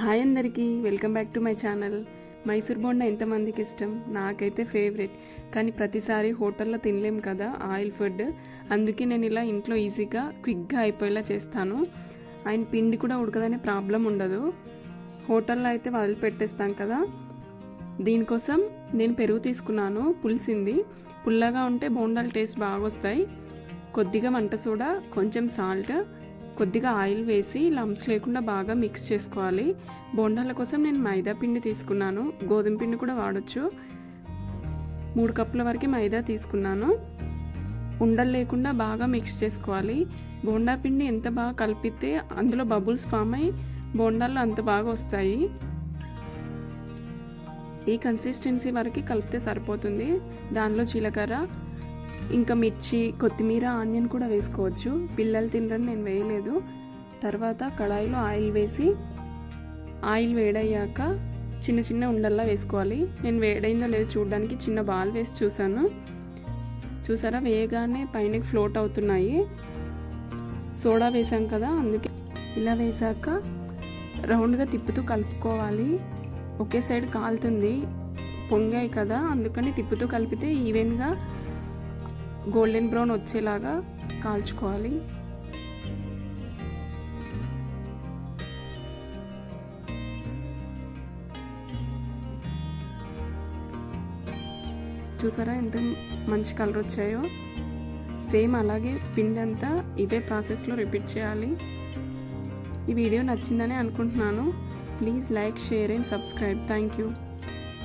Hi అందరికీ welcome back to my channel. Mysore bonda ఎంతమందికి ఇష్టం? నాకైతే ఫేవరెట్. కానీ ప్రతిసారి హోటల్లో తినలేం కదా ఆయిల్ ఫుడ్. అందుకే నేను ఇలా ఇంట్లో ఈజీగా క్విక్గా అయిపోయేలా చేస్తాను. ఆయన పిండి కూడా ఉడకదనే ప్రాబ్లం ఉండదు. హోటల్లో అయితే వదిలిపెట్టేస్తాం కదా. దీనికోసం నేను పెరుగు తీసుకున్నాను పులిసింది. పుల్లగా ఉంటే బోండాలు టేస్ట్ బాగా వస్తాయి కొద్దిగా వంట సోడా కొంచెం సాల్ట్. కొద్దిగా ఆయిల్ వేసి లంప్స్ లేకుండా బాగా మిక్స్ చేసుకోవాలి. బోండాల కోసం నేను మైదా పిండి తీసుకున్నాను. గోధుమ పిండి కూడా వాడచ్చు. మూడు కప్పుల వరకు మైదా తీసుకున్నాను. ఉండలు లేకుండా బాగా మిక్స్ చేసుకోవాలి. బోండా పిండి ఎంత బాగా కలిపితే అందులో బబుల్స్ ఫామ్ అయ్యి బోండాలు అంత బాగా వస్తాయి. ఈ కన్సిస్టెన్సీ వరకు కలిపితే సరిపోతుంది. దానిలో జీలకర్ర ఇంకా మిర్చి కొత్తిమీర ఆనియన్ కూడా వేసుకోవచ్చు. పిల్లలు తినరని నేను వేయలేదు. తర్వాత కడాయిలో ఆయిల్ వేసి ఆయిల్ వేడయ్యాక చిన్న చిన్న ఉండల్లా వేసుకోవాలి. నేను వేడైందో లేదో చూడడానికి చిన్న బాల్ వేసి చూసాను చూసారా? వేయగానే పైన ఫ్లోట్ అవుతున్నాయి. సోడా వేసాం కదా అందుకే ఇలా వేసాక రౌండ్గా తిప్పుతూ కలుపుకోవాలి. ఒకే సైడ్ కాలుతుంది. పొంగాయి కదా అందుకని తిప్పుతూ కలిపితే ఈవెన్గా గోల్డెన్ బ్రౌన్ వచ్చేలాగా కాల్చుకోవాలి. చూసారా ఎంత మంచి కలర్ వచ్చాయో? సేమ్ అలాగే పిండి అంతా ఇదే ప్రాసెస్లో రిపీట్ చేయాలి. ఈ వీడియో నచ్చిందని అనుకుంటున్నాను. Please like share and subscribe. Thank you.